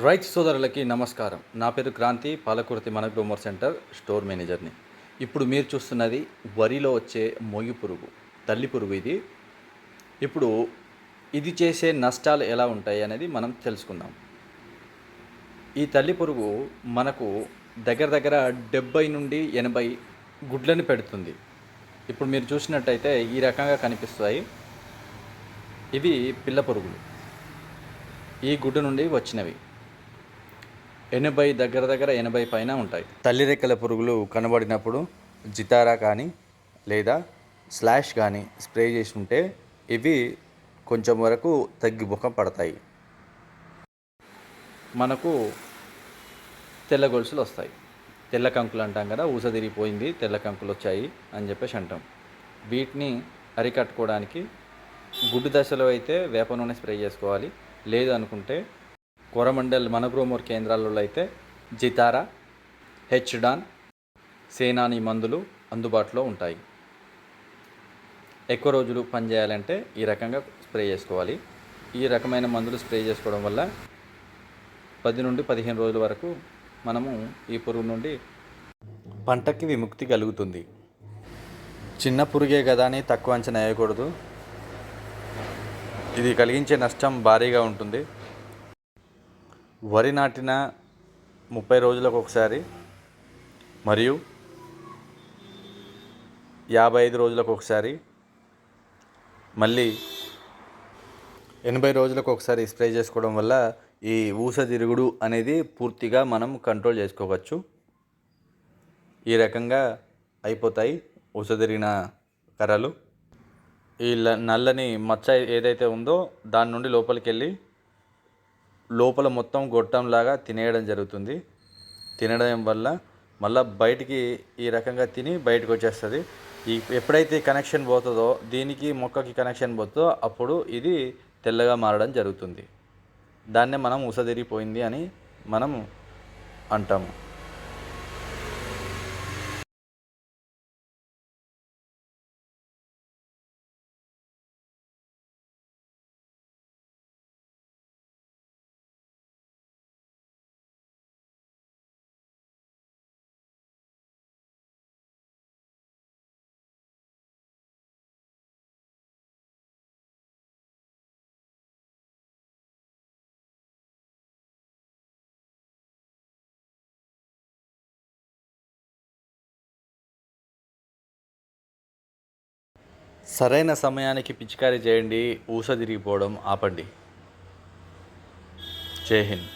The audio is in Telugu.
రైతు సోదరులకి నమస్కారం. నా పేరు క్రాంతి పాలకుర్తి మన గ్రోమర్ సెంటర్ స్టోర్ మేనేజర్ని. ఇప్పుడు మీరు చూస్తున్నది వరిలో వచ్చే మొగి పురుగు తల్లి పురుగు ఇది. ఇప్పుడు ఇది చేసే నష్టాలు ఎలా ఉంటాయి అనేది మనం తెలుసుకుందాం. ఈ తల్లి పురుగు మనకు దగ్గర దగ్గర డెబ్బై నుండి ఎనభై గుడ్లను పెడుతుంది. ఇప్పుడు మీరు చూసినట్టయితే ఈ రకంగా కనిపిస్తాయి. ఇవి పిల్ల పురుగులు. ఈ గుడ్డు నుండి వచ్చినవి. ఎనభై దగ్గర దగ్గర ఎనభై పైన ఉంటాయి. తల్లి రెక్కల పురుగులు కనబడినప్పుడు జితారా కానీ లేదా స్లాష్ కానీ స్ప్రే చేసి ఉంటే ఇవి కొంచెం వరకు తగ్గిముఖం పడతాయి. మనకు తెల్ల గొలుసులు వస్తాయి. తెల్ల కంకులు అంటాం కదా ఊసదిరిగిపోయింది తెల్ల కంకులు వచ్చాయి అని చెప్పేసి అంటాం. వీటిని అరికట్టుకోవడానికి గుడ్డు దశలో అయితే వేప నూనె స్ప్రే చేసుకోవాలి. లేదు అనుకుంటే కొరమండల్ మనగ్రోమూర్ కేంద్రాలలో అయితే జితారా హెచ్డాన్ సేనాని మందులు అందుబాటులో ఉంటాయి. ఎక్కువ రోజులు పనిచేయాలంటే ఈ రకంగా స్ప్రే చేసుకోవాలి. ఈ రకమైన మందులు స్ప్రే చేసుకోవడం వల్ల పది నుండి పదిహేను రోజుల వరకు మనము ఈ పురుగు నుండి పంటకి విముక్తి కలుగుతుంది. చిన్న పురుగే కదా అని తక్కువ అంచనా వేయకూడదు. ఇది కలిగించే నష్టం భారీగా ఉంటుంది. వరి నాటిన ముప్పై రోజులకు ఒకసారి మరియు యాభై ఐదు రోజులకు ఒకసారి మళ్ళీ ఎనభై రోజులకు ఒకసారి స్ప్రే చేసుకోవడం వల్ల ఈ ఊస తిరుగుడు అనేది పూర్తిగా మనం కంట్రోల్ చేసుకోవచ్చు. ఈ రకంగా అయిపోతాయి ఊస తిరిగిన కర్రలు. ఈ నల్లని మచ్చ ఏదైతే ఉందో దాని నుండి లోపలికి వెళ్ళి లోపల మొత్తం గొట్టంలాగా తినేయడం జరుగుతుంది. తినడం వల్ల మళ్ళీ బయటికి ఈ రకంగా తిని బయటకు వచ్చేస్తుంది. ఈ ఎప్పుడైతే కనెక్షన్ పోతుందో దీనికి మొక్కకి కనెక్షన్ పోతుందో అప్పుడు ఇది తెల్లగా మారడం జరుగుతుంది. దాన్నే మనం ఉసదిరిగిపోయింది అని మనం అంటాము. సరైన సమయానికి పిచికారీ చేయండి ఊస తిరిగిపోవడం ఆపండి. జై హింద్.